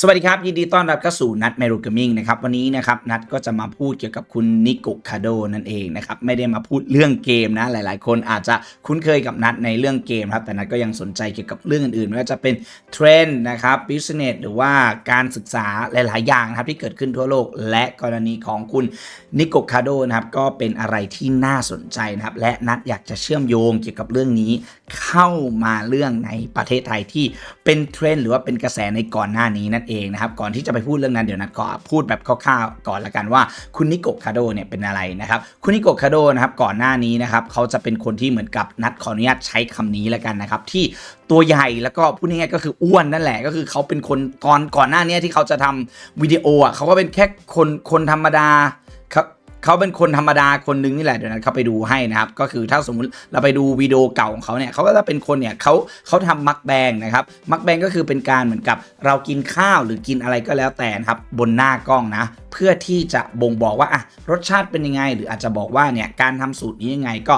สวัสดีครับ ยินดีต้อนรับเข้าสู่นัดเมรูกมิงนะครับวันนี้นะครับนัดก็จะมาพูดเกี่ยวกับคุณนิโกคาโดนั่นเองนะครับไม่ได้มาพูดเรื่องเกมนะหลาย ๆ คนอาจจะคุ้นเคยกับนัดในเรื่องเกมครับแต่นัดก็ยังสนใจเกี่ยวกับเรื่องอื่นๆไม่ว่าจะเป็นเทรนด์นะครับบิสเนสหรือว่าการศึกษาหลาย ๆ อย่างนะครับที่เกิดขึ้นทั่วโลก และกรณีของคุณนิโกคาโดนะครับก็เป็นอะไรที่น่าสนใจนะครับและนัดอยากจะเชื่อมโยงเกี่ยวกับเรื่องนี้ เข้ามาเรื่องในประเทศไทยที่เป็นเทรนด์หรือว่าเป็นกระแสในก่อนหน้านี้นั่นเองนะครับ ก่อนที่จะไปพูดเรื่องนั้นเดี๋ยวนัดก็พูดแบบคร่าวๆก่อนละกันว่าคุณนิโกคาโดเนี่ยเป็นอะไรนะครับ คุณนิโกคาโดนะครับก่อนหน้านี้นะครับเขาจะเป็นคนที่เหมือนกับนัดขออนุญาตใช้คำนี้ละกันนะครับ ที่ตัวใหญ่แล้วก็พูดง่ายๆก็คืออ้วนนั่นแหละก็คือเขาเป็นคนตอนก่อนหน้านี้ที่เขาจะทำวิดีโออะเขาก็เป็นแค่คนคนธรรมดา เขาเป็นคนธรรมดาคนหนึงนี่แหละเดี๋ยวนั้นเขาไปดูให้นะครับ ก็คือถ้าสมมุติเราไปดูวิดีโอเก่าของเขาเนี่ยเขาก็จะเป็นคนเนี่ยเขาเขาทำมักแบงนะครับมักแบงก็คือเป็นการเหมือนกับเรากินข้าวหรือกินอะไรก็แล้วแต่นะครับบนหน้ากล้องนะเพื่อที่จะบ่งบอกว่าอะรสชาติเป็นยังไง หรืออาจจะบอกว่าเนี่ยการทำสูตรนี้ยังไงก็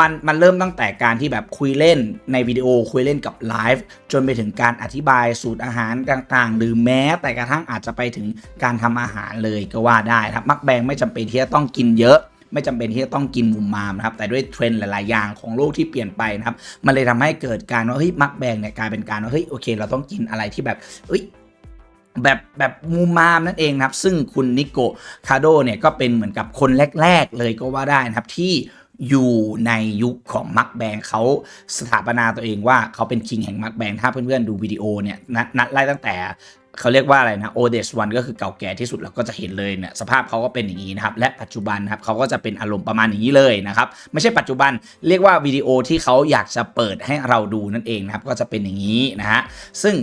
มันมันเริ่มตั้งแต่การที่แบบคุยเล่นในวิดีโอคุยเล่นกับไลฟ์จนไปถึงการอธิบายสูตรอาหารต่างๆ หรือแม้แต่กระทั่งอาจจะไปถึงการทำอาหารเลยก็ว่าได้ครับมักแบงไม่จำเป็นที่จะต้องกินเยอะไม่จำเป็นที่จะต้องกินมุมมามนะครับแต่ด้วยเทรนด์หลาย ๆ อย่างของโลกที่เปลี่ยนไปนะครับ มันเลยทำให้เกิดการว่าเฮ้ยมักแบงเนี่ยกลายเป็นการว่าเฮ้ยโอเค เราต้องกินอะไรที่แบบเอ้ยแบบแบบมูมามนั่นเองนะครับ ซึ่งคุณนิโกคาโดเนี่ยก็เป็นเหมือนกับคนแรก ๆ เลยก็ว่าได้นะครับที่ อยู่ในยุคของมักแบงเขาสถาปนาตัวเองว่าเขาเป็นคิงแห่งมักแบงถ้าเพื่อนๆดูวิดีโอเนี่ยนัดนัดไล่ตั้งแต่เขาเรียกว่าอะไรนะโอเดสวันก็คือเก่าแก่ที่สุดเราก็จะเห็นเลยเนี่ยสภาพเขาก็เป็นอย่างนี้นะครับ และปัจจุบันครับเขาก็จะเป็นอารมณ์ประมาณอย่างนี้เลยนะครับ ไม่ใช่ปัจจุบันเรียกว่าวิดีโอที่เขาอยากจะเปิดให้เราดูนั่นเองนะครับ ก็จะเป็นอย่างนี้นะฮะซึ่ง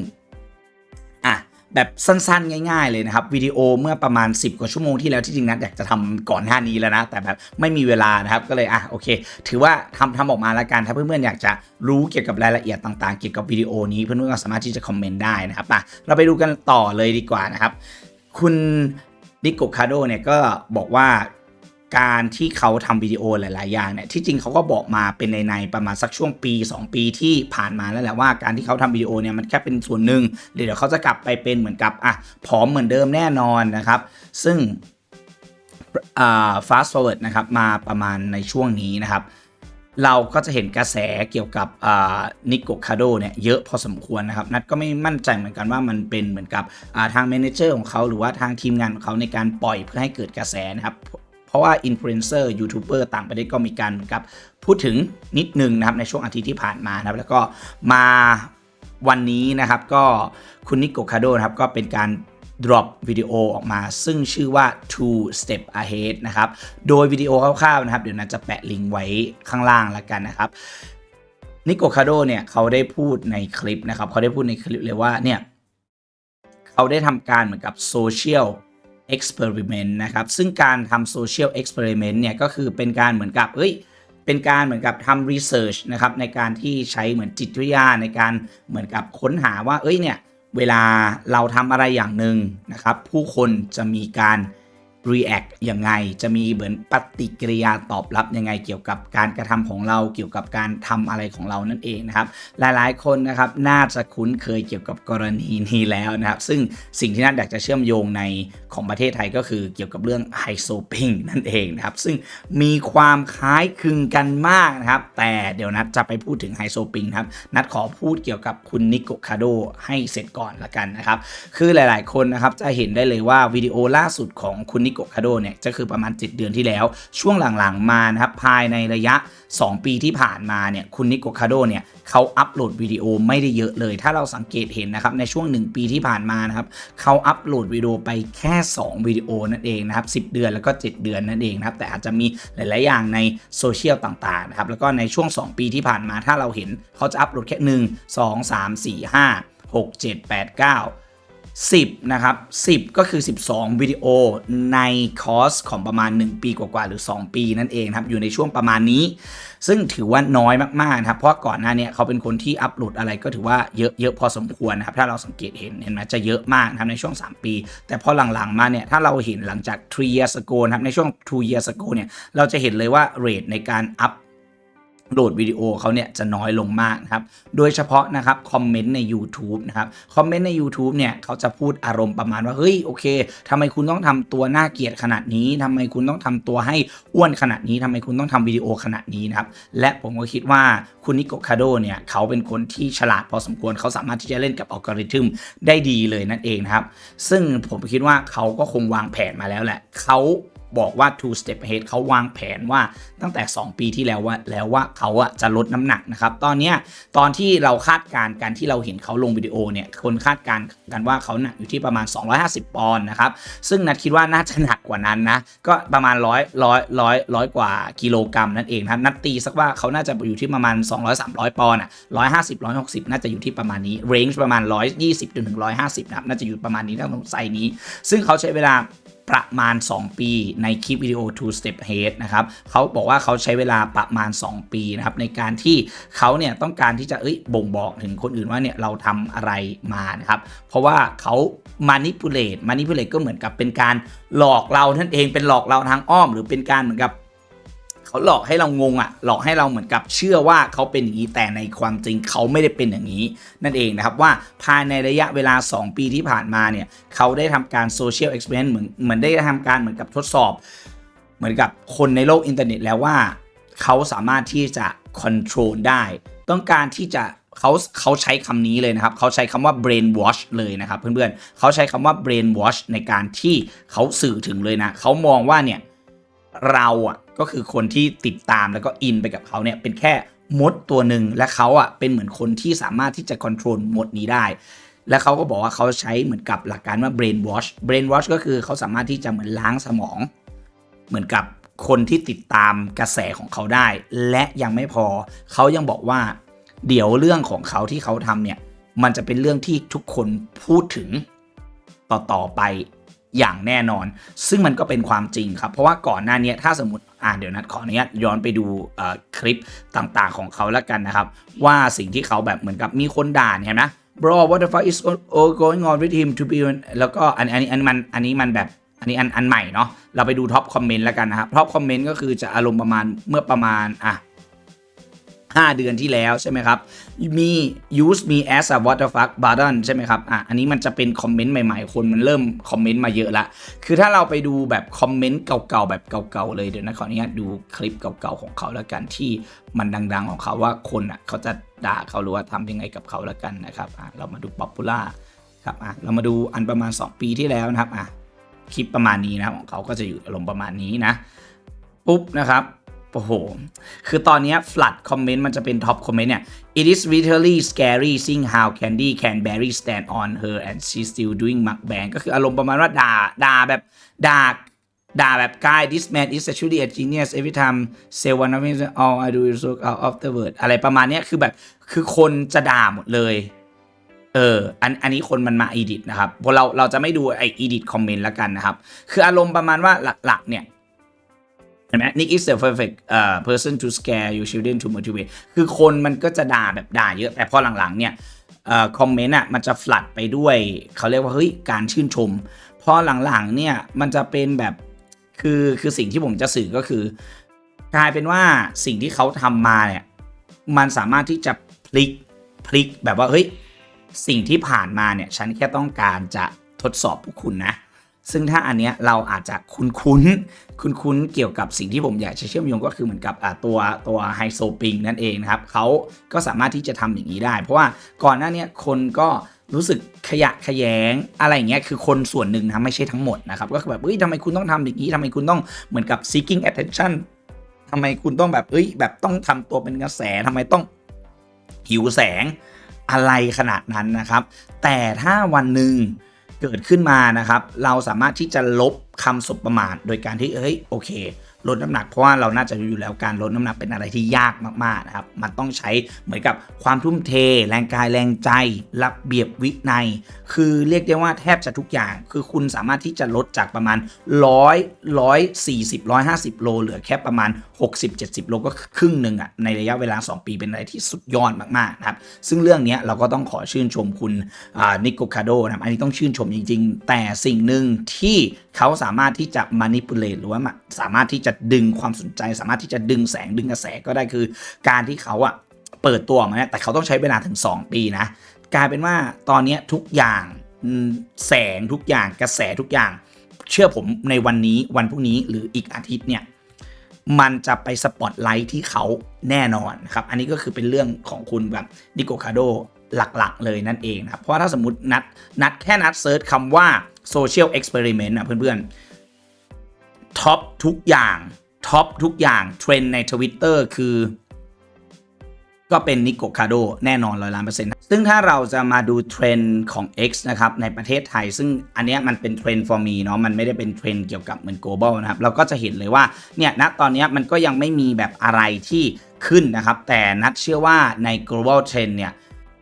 แบบสั้นๆ ง่าย ๆ เลยนะครับวิดีโอเมื่อประมาณ 10 กว่าชั่วโมงที่แล้วที่จริงนัดอยากจะทำก่อนหน้านี้แล้วนะ แต่แบบไม่มีเวลานะครับก็เลยอะโอเค ถือว่าทำทำออกมาแล้วกันถ้าเพื่อนๆอยากจะรู้เกี่ยวกับรายละเอียดต่างๆ เกี่ยวกับวิดีโอนี้เพื่อนๆก็สามารถที่จะคอมเมนต์ได้นะครับอะเราไปดูกันต่อเลยดีกว่านะครับ คุณดิโกคาโดเนี่ยก็บอกว่า การที่เขาทำวิดีโอหลาย ๆ อย่างเนี่ยที่จริงเขาก็บอกมาเป็นในในๆประมาณสักช่วงปี 2 ปีที่ผ่านมาแล้วแหละว่าการที่เขาทำวิดีโอเนี่ยมันแค่เป็นส่วนหนึ่งเดี๋ยวเขาจะกลับไปเป็นเหมือนกับอะผอมเหมือนเดิมแน่นอนนะครับ ซึ่งอ่า fast forward นะครับมาประมาณในช่วงนี้นะครับ เราก็จะเห็นกระแสเกี่ยวกับนิโกคาโดเนี่ยเยอะพอสมควรนะครับ นัดก็ไม่มั่นใจเหมือนกันว่ามันเป็นเหมือนกับอ่าทางเมนเจอร์ของเขาหรือว่าทางทีมงานของเขาในการปล่อยเพื่อให้เกิดกระแสนะครับ เพราะว่าอินฟลูเอนเซอร์ยูทูบเบอร์ต่างประเทศก็มีการเหมือนกับพูดถึงนิดนึงนะครับในช่วงอาทิตย์ที่ผ่านมานะครับแล้วก็มาวันนี้นะครับก็คุณนิโกคาโดนะครับก็เป็นการ drop วิดีโอออกมาซึ่งชื่อว่า two step ahead นะครับ โดยวิดีโอคร่าวๆนะครับ เดี๋ยวนันจะแปะลิงก์ไว้ข้างล่างแล้วกันนะครับนิโกคาโดเนี่ยเขาได้พูดในคลิปนะครับ เขาได้พูดในคลิปเลยว่าเนี่ย เขาได้ทำการเหมือนกับ social experiment นะครับ ซึ่งการทำ social experiment เนี่ยก็คือเป็นการเหมือนกับเอ้ยเป็นการเหมือนกับทำ research นะครับในการที่ใช้เหมือนจิตวิทยาในการเหมือนกับค้นหาว่าเอ้ยเนี่ยเวลาเราทำอะไรอย่างหนึ่งนะครับผู้คนจะมีการ react ยังไง จะมีเหมือนปฏิกิริยาตอบรับยังไงเกี่ยวกับการกระทำของเราเกี่ยวกับการทำอะไรของเรานั่นเองนะครับ หลายๆ คนนะครับน่าจะคุ้นเคยเกี่ยวกับกรณีนี้แล้วนะครับ ซึ่งสิ่งที่น่าอยากจะเชื่อมโยงในของประเทศไทยก็คือเกี่ยวกับเรื่องไฮโซพิงนั่นเองนะครับ ซึ่งมีความคล้ายคลึงกันมากนะครับ แต่เดี๋ยวนัดจะไปพูดถึงไฮโซปิงครับนัดขอพูดเกี่ยวกับคุณนิโกคาโดให้เสร็จก่อนละกันนะครับ คือหลาย ๆ คนนะครับจะเห็นได้เลยว่าวิดีโอล่าสุดของคุณนิโกคาโดเนี่ยจะคือประมาณ 7 เดือนที่แล้ว ช่วงหลังๆมานะครับภายในระยะ 2 ปีที่ผ่านมาเนี่ยคุณนิโกคาโดเนี่ยเขาอัปโหลดวิดีโอไม่ได้เยอะเลย ถ้าเราสังเกตเห็นนะครับในช่วง 1 ปีที่ผ่านมานะครับเขาอัปโหลดวิดีโอไปแค่ 2 วิดีโอนั่นเองนะครับ10 เดือนแล้วก็ 7 เดือนนั่นเองนะครับแต่อาจจะมีหลายๆอย่างในโซเชียลต่างๆนะครับแล้วก็ในช่วง 2 ปีที่ผ่านมาถ้าเราเห็นเขาจะอัปโหลดแค่ 1 2 3 4 5 6 7 8 9 10 นะครับ 10 ก็คือ 12 วิดีโอในคอร์สของประมาณ 1 ปีกว่าๆหรือ 2 ปีนั่นเองครับ อยู่ในช่วงประมาณนี้ ซึ่งถือว่าน้อยมากๆนะครับ เพราะก่อนหน้านี้เขาเป็นคนที่อัปโหลดอะไรก็ถือว่าเยอะเยอะพอสมควรนะครับ ถ้าเราสังเกตเห็นเห็นไหมจะเยอะมากครับในช่วง 3 ปี แต่พอหลังๆมาเนี่ย ถ้าเราเห็นหลังจาก 3 years ago นะครับ ในช่วง 2 years ago เนี่ย เราจะเห็นเลยว่าเรทในการอัพ โหลดวิดีโอเขาเนี่ยจะน้อยลงมากนะครับ โดยเฉพาะนะครับคอมเมนต์ใน u t u b e นะครับ คอมเมนต์ใน YouTube เนี่ยเขาจะพูดอารมณ์ประมาณว่า เฮ้ยโอเคทำไมคุณต้องทำตัวน่าเกลียดขนาดนี้ทำไมคุณต้องทำตัวให้อ้วนขนาดนี้ทำไมคุณต้องทำวิดีโอขนาดนี้นะครับ และผมก็คิดว่าคุณนิโกคาโดเนี่ยเขาเป็นคนที่ฉลาดพอสมควรเขาสามารถที่จะเล่นกับอัลกอริทึมได้ดีเลยนั่นเองนะครับ ซึ่งผมคิดว่าเขาก็คงวางแผนมาแล้วแหละเขา บอกว่า two step ahead เขาวางแผนว่าตั้งแต่ 2 ปีที่แล้วว่าแล้วว่าเขาอะจะลดน้ำหนักนะครับ ตอนนี้ตอนที่เราคาดการณ์การที่เราเห็นเขาลงวิดีโอเนี่ยคนคาดการณ์กันว่าเขาหนักอยู่ที่ประมาณ 250 ปอนด์นะครับซึ่งนัดคิดว่าน่าจะหนักกว่านั้นนะก็ประมาณ100 100 100 100กว่ากิโลกรัมนั่นเองนะนัดตีสักว่าเขาน่าจะอยู่ที่ประมาณ 200 300 ปอนด์อะ150 160 น่าจะอยู่ที่ประมาณนี้เรนจ์ประมาณ 120จนถึง150นะครับน่าจะอยู่ประมาณนี้ถ้าไซนี้ ซึ่งเขาใช้เวลา ประมาณ 2 ปีในคลิปวิดีโอ two step ahead นะครับเขาบอกว่าเขาใช้เวลาประมาณ 2 ปีนะครับในการที่เขาเนี่ยต้องการที่จะเอ้ยบ่งบอกถึงคนอื่นว่าเนี่ยเราทำอะไรมานะครับเพราะว่าเขา manipulate manipulate ก็เหมือนกับเป็นการหลอกเรานั่นเองเป็นหลอกเราทางอ้อม หรือเป็นการเหมือนกับ เขาหลอกให้เรางงอะ่ะ หลอกให้เราเหมือนกับเชื่อว่าเขาเป็นอย่างนี้แต่ในความจริงเขาไม่ได้เป็นอย่างนี้ นั่นเองนะครับว่าภายในระยะเวลา 2 ปีที่ผ่านมาเนี่ยเขาได้ทำการโซเชียลเอ็กซ์เพรเหมือนเหมือนได้ทำการเหมือนกับทดสอบ เหมือนกับคนในโลกอินเทอร์เน็ตแล้วว่าเขาสามารถที่จะค o n t r o l ได้ ต้องการที่จะเขาเขาใช้คำนี้เลยนะครับ เขาใช้คำว่า brain wash เลยนะครับเพื่อนๆ เขาใช้คำว่า brain wash ในการที่เขาสื่อถึงเลยนะ เขามองว่าเนี่ย เราอะก็คือคนที่ติดตามแล้วก็อินไปกับเขาเนี่ยเป็นแค่มดตัวหนึ่งและเขาอะเป็นเหมือนคนที่สามารถที่จะควบคุมมดนี้ได้ และเขาก็บอกว่าเขาใช้เหมือนกับหลักการว่า brain wash brain wash ก็คือเขาสามารถที่จะเหมือนล้างสมอง เหมือนกับคนที่ติดตามกระแสของเขาได้ และยังไม่พอเขายังบอกว่า เดี๋ยวเรื่องของเขาที่เขาทำเนี่ยมันจะเป็นเรื่องที่ทุกคนพูดถึงต่อๆไป อย่างแน่นอน ซึ่งมันก็เป็นความจริงครับ เพราะว่าก่อนหน้านี้ถ้าสมมติอ่าเดี๋ยวนัดขออนุญาตย้อนไปดูคลิปต่างๆ ของเขาแล้วกันนะครับ ว่าสิ่งที่เขาแบบเหมือนกับมีคนด่าเนี่ยนะ bro what the fuck is going on with him to be แล้วก็อันอันนี้อันนี้มันอันนี้มันแบบอันนี้อันอันใหม่เนาะเราไปดูท็อปคอมเมนต์แล้วกันนะครับท็อปคอมเมนต์ก็คือจะอารมณ์ประมาณเมื่อประมาณอะ 5 เดือนที่แล้วใช่ไหมครับ มี use me as a what the fuck button ใช่ไหมครับอะอันนี้มันจะเป็นคอมเมนต์ใหม่ๆ คนมันเริ่มคอมเมนต์มาเยอะละ คือถ้าเราไปดูแบบคอมเมนต์เก่าๆ แบบเก่าๆ เลยเดี๋ยวนะขออนุญาตดูคลิปเก่าๆ ของเขาแล้วกันที่มันดังๆ ของเขาว่าคนอะเขาจะด่าเขาหรือว่าทำยังไงกับเขาแล้วกันนะครับอะเรามาดูป๊อปปูล่าครับอะเรามาดูอันประมาณ 2 ปีที่แล้วนะครับอะคลิปประมาณนี้นะของเขาก็จะอยู่อารมณ์ประมาณนี้นะปุ๊บนะครับ โอ้โห คือตอนนี้ flood คอมเมนต์มันจะเป็นท็อปคอมเมนต์เนี่ย it is literally scary seeing how Candy can barely stand on her and she still doing mukbang ก็คืออารมณ์ประมาณว่าด่า ด่าแบบด่าด่าแบบ guy this man is actually a genius every time say one of his all I do is look out of the word อะไรประมาณนี้คือแบบ คือคนจะด่าหมดเลย เออ อัน อันนี้คนมันมา edit นะครับ พอเรา เราจะไม่ดูไอ้ edit comment แล้วกันนะครับ คืออารมณ์ประมาณว่าหลัก ๆ เนี่ย เห็นไหม Nick is the perfect uh, person to scare your children to motivate คือคนมันก็จะด่าแบบด่าเยอะ แต่พอหลังๆเนี่ยคอมเมนต์อะมันจะฟลัดไปด้วย เขาเรียกว่า เฮ้ย การชื่นชม พอหลังๆเนี่ยมันจะเป็นแบบคือคือสิ่งที่ผมจะสื่อก็คือ กลายเป็นว่าสิ่งที่เขาทำมาเนี่ยมันสามารถที่จะพลิกพลิกแบบว่าเฮ้ยสิ่งที่ผ่านมาเนี่ยฉันแค่ต้องการจะทดสอบพวกคุณนะ ซึ่งถ้าอันเนี้ยเราอาจจะคุ้นคุ้นคุ้นคุ้นเกี่ยวกับสิ่งที่ผมอยากจะเชื่อมโยงก็คือเหมือนกับตัวตัวไฮโซปิงนั่นเองนะครับเขาก็สามารถที่จะทำอย่างนี้ได้ เพราะว่าก่อนหน้านี้คนก็รู้สึกขยะขยงอะไรอย่างเงี้ยคือคนส่วนหนึ่งนะไม่ใช่ทั้งหมดนะครับก็คือแบบเอ้ยทำไมคุณต้องทำอย่างนี้ทำไมคุณต้องเหมือนกับ seeking attention ทำไมคุณต้องแบบเอ้ยแบบต้องทำตัวเป็นกระแสทำไมต้องหิวแสงอะไรขนาดนั้นนะครับ แต่ถ้าวันหนึ่ง เกิดขึ้นมานะครับ เราสามารถที่จะลบคำสบประมาทโดยการที่เอ้ยโอเค ลดน้ำหนักเพราะว่าเราน่าจะรู้อยู่แล้วการลดน้ำหนักเป็นอะไรที่ยากมากๆนะครับ มันต้องใช้เหมือนกับความทุ่มเท แรงกายแรงใจ ระเบียบวินัย คือเรียกได้ว่าแทบจะทุกอย่าง คือคุณสามารถที่จะลดจากประมาณ 100 140 150 โล เหลือแค่ประมาณ 60-70 โลก็ครึ่งหนึ่งอะในระยะเวลา 2 ปีเป็นอะไรที่สุดยอดมากๆนะครับ ซึ่งเรื่องนี้เราก็ต้องขอชื่นชมคุณนิโกคาโดนะครับ อันนี้ต้องชื่นชมจริง ๆ แต่สิ่งหนึ่งที่เขาสามารถที่จะ manipulate หรือว่าสามารถที่จะจะดึงความสนใจ สามารถที่จะดึงแสงดึงกระแสก็ได้คือ การที่เขาอะเปิดตัวมาเนี่ยแต่เขาต้องใช้เวลาถึง 2 ปีนะกลายเป็นว่าตอนนี้ทุกอย่างแสงทุกอย่างกระแสทุกอย่าง เชื่อผมในวันนี้วันพรุ่งนี้หรืออีกอาทิตย์เนี่ยมันจะไปสปอตไลท์ที่เขาแน่นอนนะครับ อันนี้ก็คือเป็นเรื่องของคุณแบบนิโกคาโดหลักๆ เลยนั่นเองนะครับ เพราะถ้าสมมตินัดนัดแค่นัดเซิร์ชคำว่า Social Experiment นะเพื่อนๆ ท็อปทุกอย่างท็อปทุกอย่างเทรนด์ใน Twitter คือ ก็เป็นนิโกคาโดแน่นอนร้อยล้านเปอร์เซ็นต์ซึ่งถ้าเราจะมาดูเทรนของ X นะครับในประเทศไทย ซึ่งอันนี้มันเป็นเทรน for me เนาะมันไม่ได้เป็นเทรนเกี่ยวกับเหมือน global นะครับ เราก็จะเห็นเลยว่าเนี่ยณตอนนี้มันก็ยังไม่มีแบบอะไรที่ขึ้นนะครับ แต่นัดเชื่อว่าใน global trend เนี่ย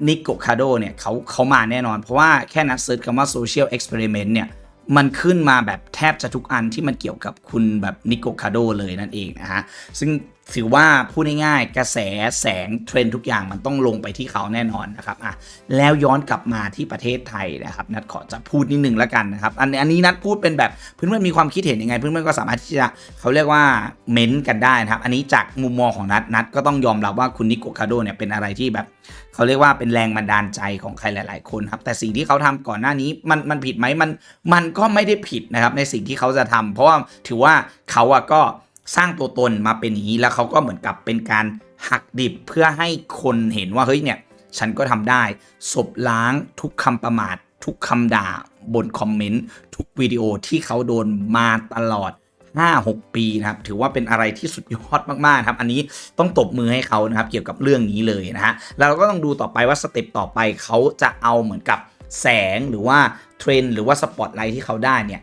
นิโกคาโดเนี่ยเขาเขามาแน่นอน เพราะว่าแค่นัดเซิร์ชคำว่า social experiment เนี่ย มันขึ้นมาแบบแทบจะทุกอันที่มันเกี่ยวกับคุณแบบนิโกคาโดเลยนั่นเองนะฮะ ซึ่งถือว่าพูดง่ายๆกระแสแสงเทรนทุกอย่างมันต้องลงไปที่เขาแน่นอนนะครับอะแล้วย้อนกลับมาที่ประเทศไทยนะครับ นัดขอจะพูดนิดนึงแล้วกันนะครับ อันอันนี้นัดพูดเป็นแบบเพื่อนๆมีความคิดเห็นยังไง เพื่อนๆก็สามารถที่จะเขาเรียกว่าเม้นต์กันได้นะครับ อันนี้จากมุมมองของนัดนัดก็ต้องยอมรับว่าคุณนิโกคาโดเนี่ยเป็นอะไรที่แบบ เขาเรียกว่าเป็นแรงบันดาลใจของใครหลาย ๆ คนครับ แต่สิ่งที่เขาทำก่อนหน้านี้มันมันผิดไหมมันมันก็ไม่ได้ผิดนะครับในสิ่งที่เขาจะทำเพราะว่าถือว่าเขาอะก็สร้างตัวตนมาเป็นอย่างนี้แล้วเขาก็เหมือนกับเป็นการหักดิบเพื่อให้คนเห็นว่าเฮ้ยเนี่ยฉันก็ทำได้ศพล้างทุกคำประมาททุกคำด่าบนคอมเมนต์ทุกวิดีโอที่เขาโดนมาตลอด 5-6 ปีนะครับถือว่าเป็นอะไรที่สุดยอดมากๆครับอันนี้ต้องตบมือให้เขานะครับเกี่ยวกับเรื่องนี้เลยนะฮะแล้วเราก็ต้องดูต่อไปว่าสเต็ปต่อไปเขาจะเอาเหมือนกับแสงหรือว่าเทรนหรือว่าสปอตไลท์ที่เขาได้เนี่ย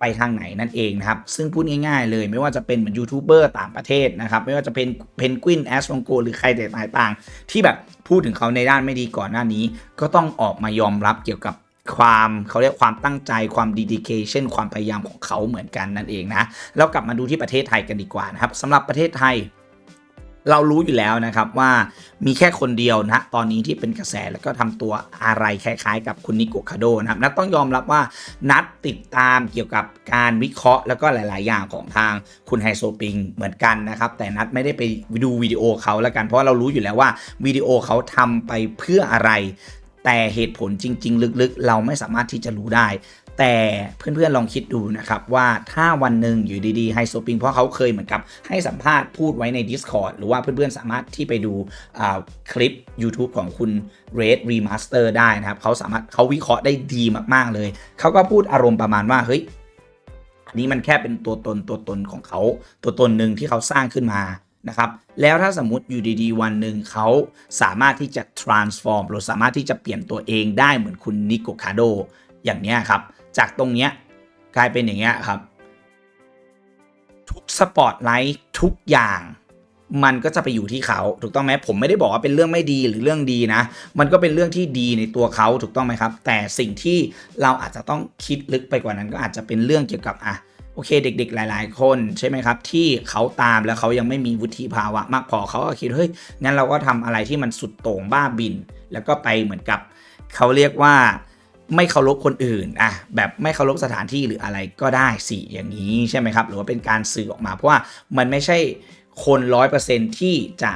ไปทางไหนนั่นเองนะครับ ซึ่งพูดง่ายๆเลยไม่ว่าจะเป็นเหมือนยูทูบเบอร์ต่างประเทศนะครับ ไม่ว่าจะเป็นเพนกวินแอสลองโกหรือใครต่างๆ ที่แบบพูดถึงเขาในด้านไม่ดีก่อนหน้านี้ ก็ต้องออกมายอมรับเกี่ยวกับ ความเขาเรียกความตั้งใจความ dedication ความพยายามของเขาเหมือนกันนั่นเองนะแล้วกลับมาดูที่ประเทศไทยกันดีกว่านะครับสำหรับประเทศไทยเรารู้อยู่แล้วนะครับว่ามีแค่คนเดียวนะตอนนี้ที่เป็นกระแสแล้วก็ทำตัวอะไรคล้ายๆ กับคุณนิโกคาโดนะครับนัดต้องยอมรับว่านัดติดตามเกี่ยวกับการวิเคราะห์ แล้วก็หลาย ๆ อย่างของทางคุณไฮโซปิงเหมือนกันนะครับ แต่นัดไม่ได้ไปดูวิดีโอเขาแล้วกันเพราะเรารู้อยู่แล้วว่าวิดีโอเขาทำไปเพื่ออะไร แต่เหตุผลจริง ๆ ลึกๆ เราไม่สามารถที่จะรู้ได้ แต่เพื่อนๆลองคิดดูนะครับ ว่าถ้าวันหนึ่งอยู่ดีๆไฮโซปิงเพราะเขาเคยเหมือนกับให้สัมภาษณ์พูดไว้ใน Discord หรือว่าเพื่อนๆสามารถที่ไปดูคลิป YouTube ของคุณ Red Remaster ได้นะครับ เขาสามารถเขาวิเคราะห์ได้ดีมากๆเลย เขาก็พูดอารมณ์ประมาณว่าเฮ้ยอันนี้มันแค่เป็นตัวตนตัวตนของเขา ตัวตนหนึ่งที่เขาสร้างขึ้นมา นะครับแล้วถ้าสมมติอยู่ดีๆ วันหนึ่งเขาสามารถที่จะ transform หรือสามารถที่จะเปลี่ยนตัวเองได้เหมือนคุณนิโกคาโดอย่างนี้ครับ จากตรงเนี้ยกลายเป็นอย่างเงี้ยครับ ทุกสปอตไลท์ทุกอย่างมันก็จะไปอยู่ที่เขาถูกต้องไหมผมไม่ได้บอกว่าเป็นเรื่องไม่ดีหรือเรื่องดีนะ มันก็เป็นเรื่องที่ดีในตัวเขาถูกต้องไหมครับ แต่สิ่งที่เราอาจจะต้องคิดลึกไปกว่านั้นก็อาจจะเป็นเรื่องเกี่ยวกับอะ โอเคเด็ก ๆ หลาย ๆ คนใช่ไหมครับ ที่เขาตามแล้วเขายังไม่มีวุฒิภาวะมากพอเขาก็คิดเฮ้ยงั้นเราก็ทำอะไรที่มันสุดโต่งบ้าบิน แล้วก็ไปเหมือนกับ เขาเรียกว่าไม่เคารพคนอื่นอะแบบไม่เคารพสถานที่หรืออะไรก็ได้สิอย่างนี้ใช่ไหมครับ หรือว่าเป็นการสื่อออกมา เพราะว่ามันไม่ใช่คนร้อยเปอร์เซ็นที่จะ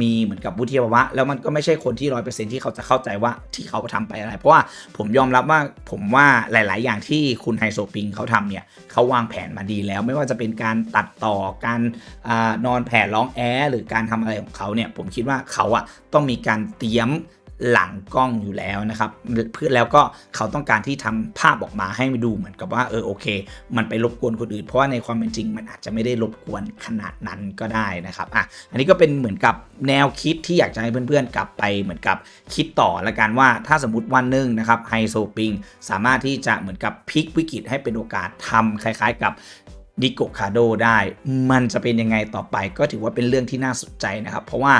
มีเหมือนกับวุฒิภาวะ แล้วมันก็ไม่ใช่คนที่ร้อยเปอร์เซ็นที่เขาจะเข้าใจว่าที่เขาทำไปอะไร เพราะว่าผมยอมรับว่าผมว่าหลาย ๆ อย่างที่คุณไฮโซปิงเขาทำเนี่ยเขาวางแผนมาดีแล้ว ไม่ว่าจะเป็นการตัดต่อการอนอนแผ่ร้องแอหรือการทำอะไรของเขาเนี่ยผมคิดว่าเขาอะต้องมีการเตรียม หลังกล้องอยู่แล้วนะครับเพื่อแล้วก็เขาต้องการที่ทำภาพออกมาให้ดูเหมือนกับว่าเออโอเค มันไปรบกวนคนอื่น เพราะว่าในความเป็นจริง มันอาจจะไม่ได้รบกวนขนาดนั้นก็ได้นะครับอะอันนี้ก็เป็นเหมือนกับแนวคิดที่อยากจะให้เพื่อนๆ กลับไปเหมือนกับคิดต่อละกันว่าถ้าสมมติวันหนึ่งนะครับไฮโซปิงสามารถที่จะเหมือนกับพลิกวิกฤตให้เป็นโอกาสทำคล้าย ๆ กับ ดิโกคาโดได้ มันจะเป็นยังไงต่อไปก็ถือว่าเป็นเรื่องที่น่าสนใจนะครับ เพราะว่า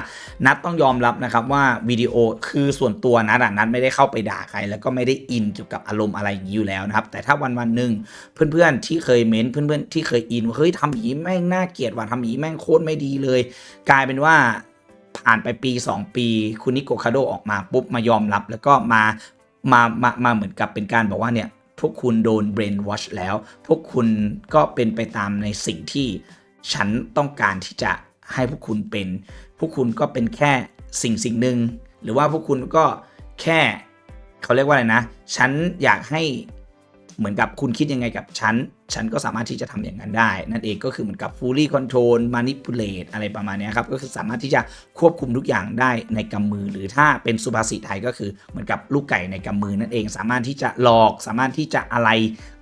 นัดต้องยอมรับนะครับว่าวิดีโอคือส่วนตัวนัดอะนัดไม่ได้เข้าไปด่าใคร แล้วก็ไม่ได้อินเกี่ยวกับอารมณ์อะไรอย่างนี้อยู่แล้วนะครับ แต่ถ้าวันวันหนึ่งเพื่อนๆที่เคยเม้นเพื่อนๆที่เคยอินว่าเฮ้ยทำยีแม่งน่าเกลียดว่ะทำยีแม่งโคตรไม่ดีเลย กลายเป็นว่าผ่านไปปี 2 ปี คุณนิโกคาโดออกมาปุ๊บมายอมรับ แล้วก็มามามามาเหมือนกับเป็นการบอกว่าเนี่ย พวกคุณโดน brain wash แล้ว พวกคุณก็เป็นไปตามในสิ่งที่ฉันต้องการที่จะให้พวกคุณเป็น พวกคุณก็เป็นแค่สิ่งสิ่งหนึ่งหรือว่าพวกคุณก็แค่เขาเรียกว่าอะไรนะ ฉันอยากให้ เหมือนกับคุณคิดยังไงกับฉัน ฉันก็สามารถที่จะทำอย่างนั้นได้ นั่นเองก็คือเหมือนกับ fully control manipulate อะไรประมาณนี้ครับ ก็คือสามารถที่จะควบคุมทุกอย่างได้ในกำมือ หรือถ้าเป็นสุภาษิตไทยก็คือเหมือนกับลูกไก่ในกำมือนั่นเอง สามารถที่จะหลอก สามารถที่จะอะไร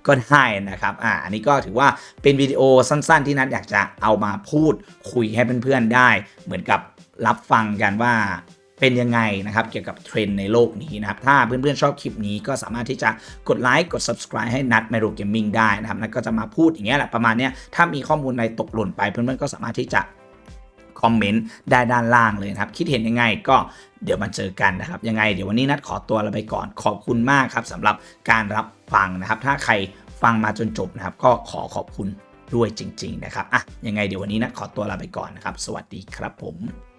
ก็ได้นะครับ อ่า อันนี้ก็ถือว่าเป็นวิดีโอสั้น ๆ ที่นัทอยากจะเอามาพูดคุยให้เพื่อนๆได้ เหมือนกับรับฟังกันว่า เป็นยังไงนะครับเกี่ยวกับเทรนในโลกนี้นะครับถ้าเพื่อนๆชอบคลิปนี้ก็สามารถที่จะกดไลค์กด subscribe ให้นัด m มโ o เกมมิ่งได้นะครับนัดก็จะมาพูดอย่างเงี้ยแหละประมาณเนี้ยถ้ามีข้อมูลอะไรตกหล่นไปเพื่อนๆก็สามารถที่จะคอมเมนต์ได้ด้านล่างเลยนะครับ คิดเห็นยังไงก็เดี๋ยวมาเจอกันนะครับ ยังไงเดี๋ยววันนี้นัดขอตัวลาไปก่อนขอบคุณมากครับสำหรับการรับฟังนะครับ ถ้าใครฟังมาจนจบนะครับ ก็ขอขอบคุณด้วยจริง ๆ นะครับอะยังไงเดี๋ยววันนี้นัดขอตัวลาไปก่อนนะครับ สวัสดีครับผม